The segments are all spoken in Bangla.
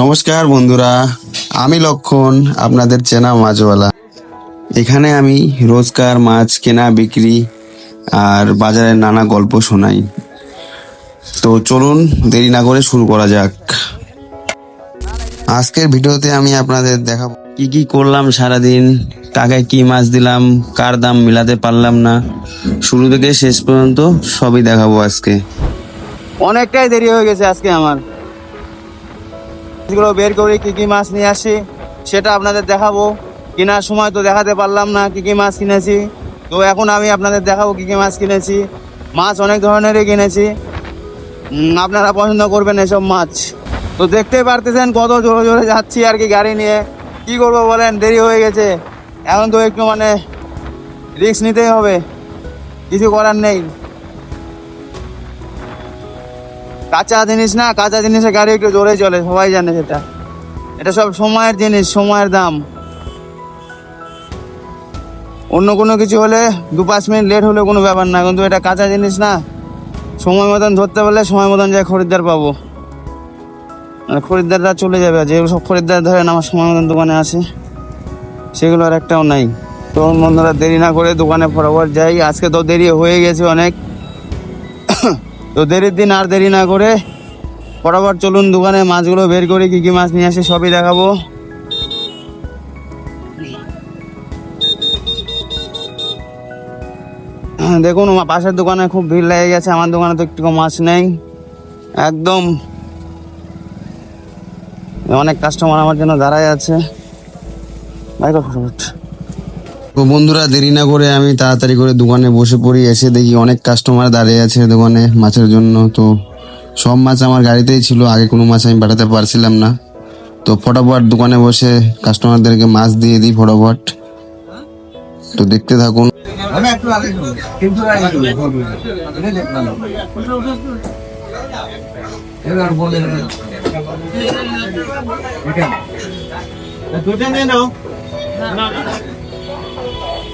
নমস্কার বন্ধুরা, আমি লক্ষণ, আপনাদের চেনা মাছওয়ালা। এখানে আমি রোজকার মাছ কেনা, বিক্রি আর বাজারের নানা গল্প শোনাই। তো চলুন, দেরি না করে শুরু করা যাক। আজকের ভিডিওতে আমি আপনাদের দেখাবো কি কি করলাম সারাদিন কাকে কি মাছ দিলাম, কার দাম মিলাতে পারলাম না। শুরু থেকে শেষ পর্যন্ত সবই দেখাবো আজকে। অনেকটাই দেরি হয়ে গেছে আজকে আমার। মাছগুলো বের করে, কি কি মাছ নিয়ে আসি, সেটা আপনাদের দেখাবো। কেনার সময় তো দেখাতে পারলাম না কি কি মাছ কিনেছি। তো এখন আমি আপনাদের দেখাবো কি কি মাছ কিনেছি। মাছ অনেক ধরনেরই কিনেছি। আপনারা পছন্দ করবেন এসব মাছ। তো দেখতেই পারতেছেন কত জোরে জোরে যাচ্ছি আর কি গাড়ি নিয়ে। কি করব বলেন, দেরি হয়ে গেছে। এখন তো একটু মানে রিস্ক নিতেই হবে। কিছু করার নেই। কাঁচা জিনিস না, কাঁচা জিনিসের গাড়ি একটু জোরে চলে, সবাই জানে সেটা। এটা সব সময়ের জিনিস, সময়ের দাম। অন্য কোনো কিছু হলে দু পাঁচ মিনিট লেট হলে কোনো ব্যাপার না, কিন্তু এটা কাঁচা জিনিস না, সময় মতন ধরতে পারলে সময় মতন যায় খরিদ্দার পাবো। আর খরিদ্দাররা চলে যাবে যেগুলো সব খরিদ্দার ধরেন আমার সময় মতন দোকানে আসে, সেগুলো আর একটাও নাই। তো বন্ধুরা, দেরি না করে দোকানে ফটাফট যাই, আজকে তো দেরি হয়ে গেছে অনেক। তো দেরির দিন আর দেরি না করে ফটাফট চলুন দোকানে মাছগুলো বের করে কি কি মাছ নিয়ে আসে সবই দেখাবো। দেখুন, পাশের দোকানে খুব ভিড় লেগে গেছে, আমার দোকানে তো একটু মাছ নেই। একদম অনেক কাস্টমার আমার জন্য দাঁড়ায় আছে। বাইরে তো বন্ধুরা, দেরি না করে আমি তাড়াতাড়ি করে দোকানে বসে পড়ি, এসে দেখি অনেক কাস্টমার দাঁড়িয়ে আছে দোকানে মাছের জন্য। তো সব মাছ আমার গাড়িতেই ছিল, আগে কোনো মাছ আমি পাঠাতে পারছিলাম না। তো ফটাফট দোকানে বসে কাস্টমারদেরকে মাছ দিয়ে দিই ফটাফট। তো দেখতে থাকুন।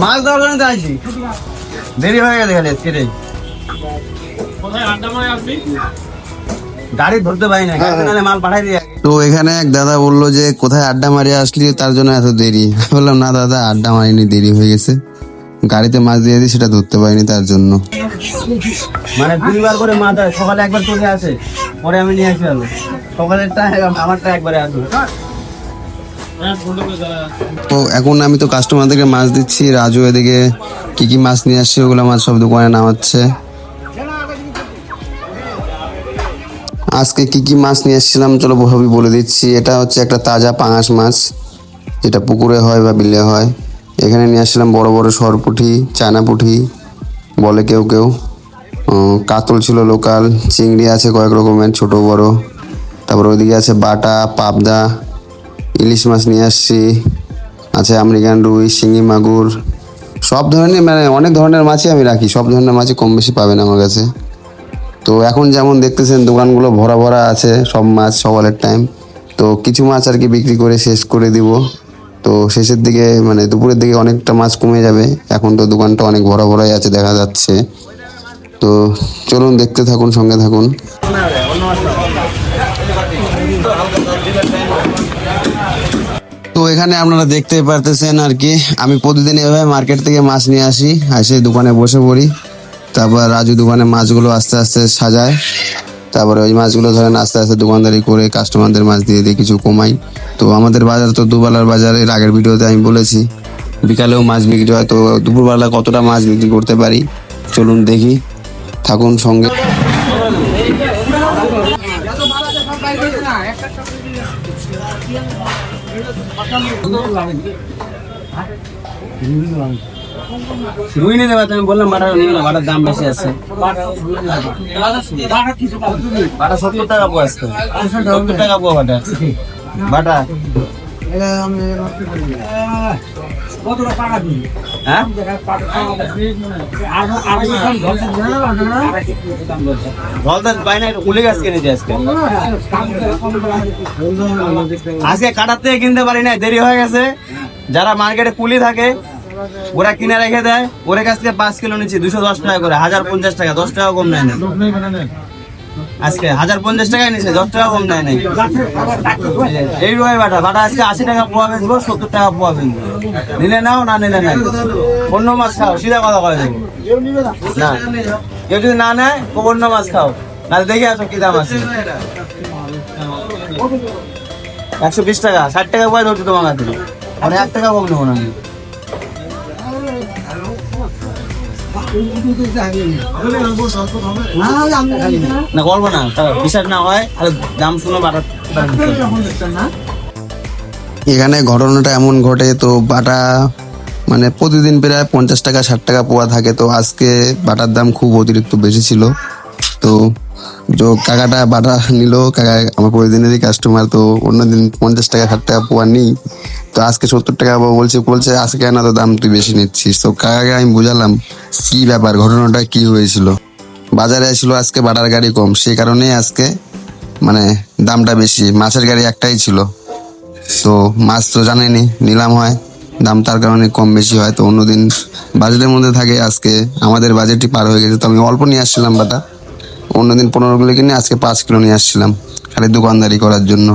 মাছ দেওয়ার জন্য তো দেরি হয়ে গেছে খালি আজকে গাড়ি ধরতে পারি না মাল পাঠাই দিয়ে তো এখানে এক দাদা বলল যে কোথায় আড্ডা মারি আসলি তার জন্য এত দেরি। বললাম না দাদা আড্ডা মারিনি দেরি হয়ে গেছে। গাড়িতে মাছ দিয়ে দিই সেটা ধরতে পারিনি তার জন্য। মানে দুইবার করে মাছ হয় সকালে একবার চলে আসে পরে আমি নিয়ে আসি যাব সকালেরটা আমারটা একবারে আসবে। তো এখন আমি তো কাস্টমারদেরকে মাছ দিচ্ছি রাজু এদিকে কি কি মাছ নিয়ে আসছে ওগুলো মাছ সব দোকানে নামাচ্ছে। আজকে কি কি মাছ নিয়ে এসেছিলাম চলো ভাবি বলে দিচ্ছি। এটা হচ্ছে একটা তাজা পাঙাশ মাছ যেটা পুকুরে হয় বা বিলে হয়। এখানে নিয়ে আসছিলাম বড় বড় সরপুঠি চায়না পুঁটি বলে কেউ কেউ। কাতল ছিল লোকাল, চিংড়ি আছে কয়েক রকমের, ছোট বড়। তারপর ওইদিকে আছে বাটা, পাবদা, ইলিশ মাছ নিয়ে আসছি। আছে আমেরিকান রুই, শিঙি মাগুর। সব ধরনের মানে অনেক ধরনের মাছই আমি রাখি, সব ধরনের মাছই কম বেশি পাবেন আমার কাছে। তো এখন যেমন দেখতেছেন, দোকানগুলো ভরা ভরা আছে, সব মাছ সকালের টাইম তো কিছু মাছ আর কি বিক্রি করে শেষ করে দিব। তো শেষের দিকে মানে দুপুরের দিকে অনেকটা মাছ কমে যাবে। এখন তো দোকানটা অনেক ভরা ভরাই আছে, দেখা যাচ্ছে। তো চলুন, দেখতে থাকুন, সঙ্গে থাকুন। তো এখানে আপনারা দেখতে পারতেছেন আর কি, আমি প্রতিদিন এভাবে মার্কেট থেকে মাছ নিয়ে আসি এসে দোকানে বসে পড়ি। তারপর রাজু দোকানে মাছগুলো আস্তে আস্তে সাজায়। তারপরে ওই মাছগুলো ধরেন আস্তে আস্তে দোকানদারি করে কাস্টমারদের মাছ দিয়ে দিয়ে কিছু কমাই। তো আমাদের বাজার তো দুবেলার বাজার, এর আগের ভিডিওতে আমি বলেছি। বিকালেও মাছ বিক্রি হয়, তো দুপুরবেলা কতটা মাছ বিক্রি করতে পারি? চলুন দেখি। থাকুন সঙ্গে। বললাম বাটা নিয়ে না বাটার দাম বেশি আছে। বাটা সত্তর টাকা পোয়া আসতো সত্তর টাকা বাটা বাটা হ্যাঁ? আজকে। কাটার থেকে কিনতে পারি না দেরি হয়ে গেছে। যারা মার্কেটে কুলি থাকে ওরা কিনে রেখে দেয় ওর কাছ থেকে পাঁচ কিলো নিচ্ছি দুশো দশ টাকা করে হাজার পঞ্চাশ টাকা দশ টাকা কম নেয় না। আজকে হাজার পঞ্চাশ টাকায় নিচ্ছে দশ টাকা কম নেয় নাই। এই রুই বাটা বাটা আজকে আশি টাকা পোয়া বেচবো সত্তর টাকা পোয়া বেচবো। নিলে নাও না নিলে নাই। অন্য মাছ খাও সিধা কথা কয়ে দেবো না। কেউ যদি না নেয় অন্য মাছ খাও। না দেখে আসো কি দাম আছে। একশো বিশ টাকা ষাট টাকা পয় ধরছি তোমার কাছে। আমি এক টাকা কম নেব না আমি। না করব না না হয় তাহলে দাম শুনে বাড়াতে এখানে ঘটনাটা এমন ঘটে, তো বাটা মানে প্রতিদিন প্রায় পঞ্চাশ টাকা, ষাট টাকা পোয়া থাকে, তো আজকে বাটার দাম খুব অতিরিক্ত বেশি ছিল। তো যে কাকাটা বাটা নিল, কাকা আমার প্রতিদিনেরই কাস্টমার তো অন্যদিন পঞ্চাশ টাকা, ষাট টাকা পোয়া নিই। তো আজকে সত্তর টাকা বলছে বলছে, আজকে না তো দাম তুই বেশি নিচ্ছিস। তো কাকাকে আমি বুঝালাম, কি ব্যাপার, ঘটনাটা কি হয়েছিল? বাজারে আসলো, আজকে বাটার গাড়ি কম, সেই কারণেই আজকে মানে দামটা বেশি। মাছের গাড়ি একটাই ছিল। তো মাছ তো জানেনি নিলাম হয়, দাম তার কারণে কম বেশি হয়। তো অন্যদিন বাজেটের মধ্যে থাকে, আজকে আমাদের বাজেটই পার হয়ে গেছে। তো আমি অল্প নিয়ে আসছিলাম বাটা। অন্যদিন পনেরো কিলো কিনে আজকে পাঁচ কিলো নিয়ে আসছিলাম খালি দোকানদারি করার জন্য।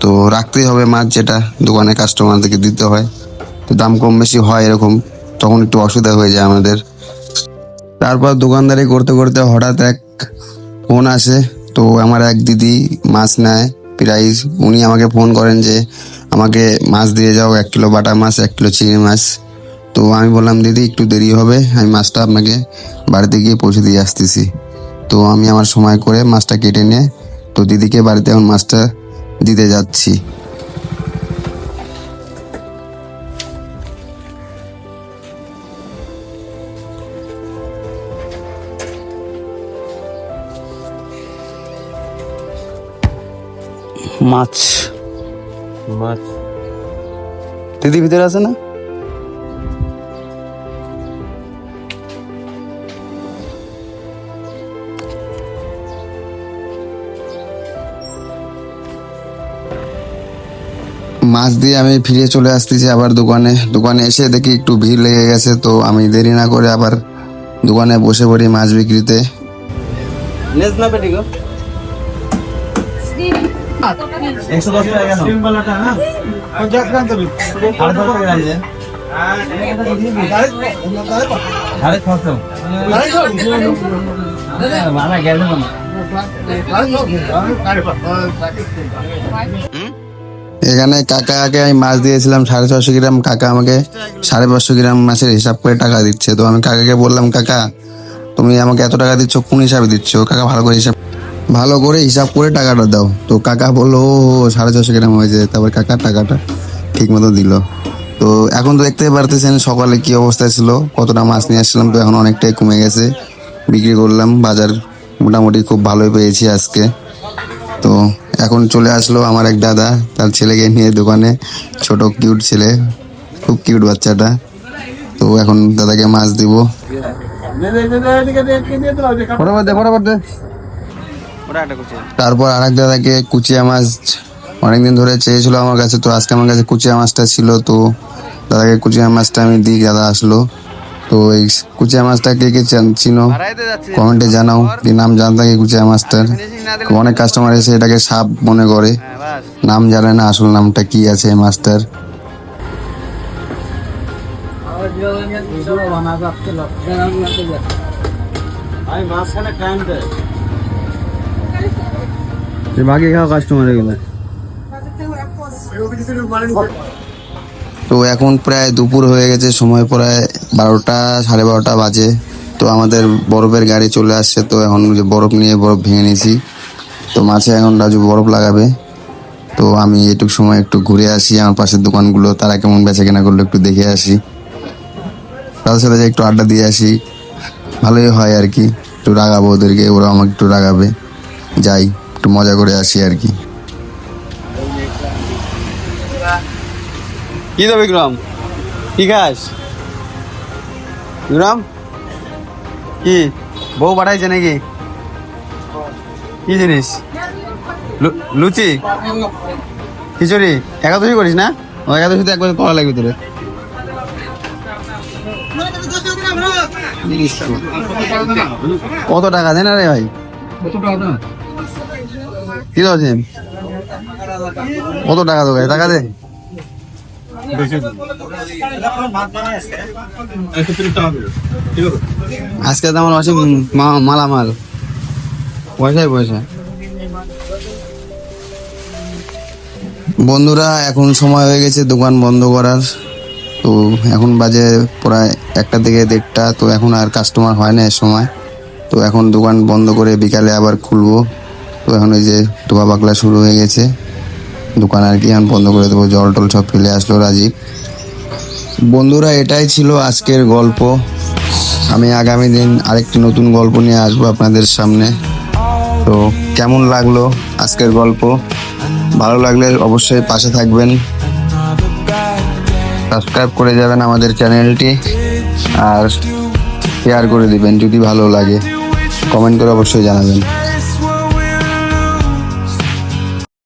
তো রাখতেই হবে মাছ যেটা দোকানে কাস্টমারদেরকে দিতে হয়। তো দাম কম বেশি হয় এরকম, তখন একটু অসুবিধা হয়ে যায় আমাদের। তারপর দোকানদারি করতে করতে হঠাৎ এক ফোন আসে, তো আমার এক দিদি মাছ নেয় প্রাইস উনি আমাকে ফোন করেন যে, আমাকে মাছ দিয়ে যাও, এক কিলো বাটা মাছ, এক কিলো চিংড়ি মাছ। তো আমি বললাম, দিদি, একটু দেরি হবে, আমি মাছটা আপনাকে বাড়িতে গিয়ে পৌঁছে দিয়ে আসতেছি। তো আমি আমার সময় করে মাছটা কেটে নিয়ে তো দিদিকে বাড়িতে এখন মাছটা দিতে যাচ্ছি। মাছ। মাছ। দিদি ভিতরে আছে না? মাছ দিয়ে আমি ফিরে চলে আসতেছি আবার দোকানে। দোকানে এসে দেখি একটু ভিড় লেগে গেছে তো আমি দেরি না করে আবার দোকানে বসে পড়ি মাছ বিক্রিতে। না এখানে কাকাকে আমি মাছ দিয়েছিলাম, সাড়ে ছশো গ্রাম। কাকা আমাকে সাড়ে পাঁচশো গ্রাম মাছের হিসাব করে টাকা দিচ্ছে। তো আমি কাকাকে বললাম, কাকা, তুমি আমাকে এত টাকা দিচ্ছ, কোন হিসাবে দিচ্ছ? কাকা ভালো করে হিসাব, ভালো করে হিসাব করে টাকাটা দাও। তো কাকা বলল ও সাড়ে ছশো গ্রাম হয়েছে তারপর কাকা টাকাটা ঠিক মতো দিল। তো এখন তো দেখতে পারতেছেন সকালে কি অবস্থা ছিল। কতটা মাছ নিয়ে আসছিলাম তো এখন অনেকটাই কমে গেছে। বিক্রি করলাম, বাজার মোটামুটি খুব ভালোই পেয়েছি আজকে। তো এখন চলে আসলো আমার এক দাদা, তার ছেলেকে নিয়ে দোকানে। ছোট কিউট ছেলে, খুব কিউট বাচ্চাটা। তো এখন দাদাকে মাছ দিব। তারপর আরেক দাদাকে কুচিয়া মাছ অনেকদিন ধরে চেয়েছিল আমার কাছে, তো আজকে আমার কাছে কুচিয়া মাছটা ছিল, তো দাদাকে কুচিয়া মাছটা আমি দিই, দাদা আসলো। তো এই কুচিয়া মাছটা কে কে চান- কমেন্টে জানাও। কি নাম জানতে কি কুচিয়া মাছটার? অনেক কাস্টমার এসে এটাকে সাপ মনে করে। হ্যাঁ নাম জানে না আসল নামটা কি আছে এই মাছটার। বাকি খাওয়া কাস্টমার এগুলো তো এখন প্রায় দুপুর হয়ে গেছে সময় প্রায় বারোটা, সাড়ে বারোটা বাজে। তো আমাদের বরফের গাড়ি চলে আসছে, তো এখন যে বরফ নিয়ে বরফ ভেঙে নিয়েছি। তো মাছে এখন রাজু বরফ লাগাবে। তো আমি এটুক সময় একটু ঘুরে আসি, আমার পাশের দোকানগুলো, তারা কেমন বেচা কেনা করল একটু দেখে আসি। তাদের সাথে একটু আড্ডা দিয়ে আসি, ভালোই হয় আর কি। একটু রাগাবো ওদেরকে, ওরা আমাকে একটু রাগাবে। যাই, একটু মজা করে আসি আর কি। কি তো বিক্রম? কি খাস? বিক্রম কি? বউ পাঠাইছে নাকি? কি জিনিস? লুচি? খিচুড়ি? একাদশী করিস না? ও, একাদশীতে একবার করা লাগবে তোরে। কত টাকা? দেন রে ভাই। কি দরছেন কত টাকা তোকে? টাকা দে। আজকে তো আমার আছে মালামাল। পয়সায় পয়সা বন্ধুরা, এখন সময় হয়ে গেছে দোকান বন্ধ করার। তো এখন বাজে প্রায় একটা থেকে দেড়টা। তো এখন আর কাস্টমার হয় না এ সময়। তো এখন দোকান বন্ধ করে বিকালে আবার খুলবো। তো এখন এই যে ধোয়া পাকলা শুরু হয়ে গেছে। দোকান আর কি, এখন বন্ধ করে দেবো, জল টল সব ফেলে আসলো রাজীব। বন্ধুরা, এটাই ছিল আজকের গল্প। আমি আগামী দিন আরেকটি নতুন গল্প নিয়ে আসব আপনাদের সামনে। তো কেমন লাগল আজকের গল্প? ভালো লাগলে অবশ্যই পাশে থাকবেন। সাবস্ক্রাইব করে যাবেন আমাদের চ্যানেলটি আর শেয়ার করে দিবেন যদি ভালো লাগে। কমেন্ট করে অবশ্যই জানাবেন।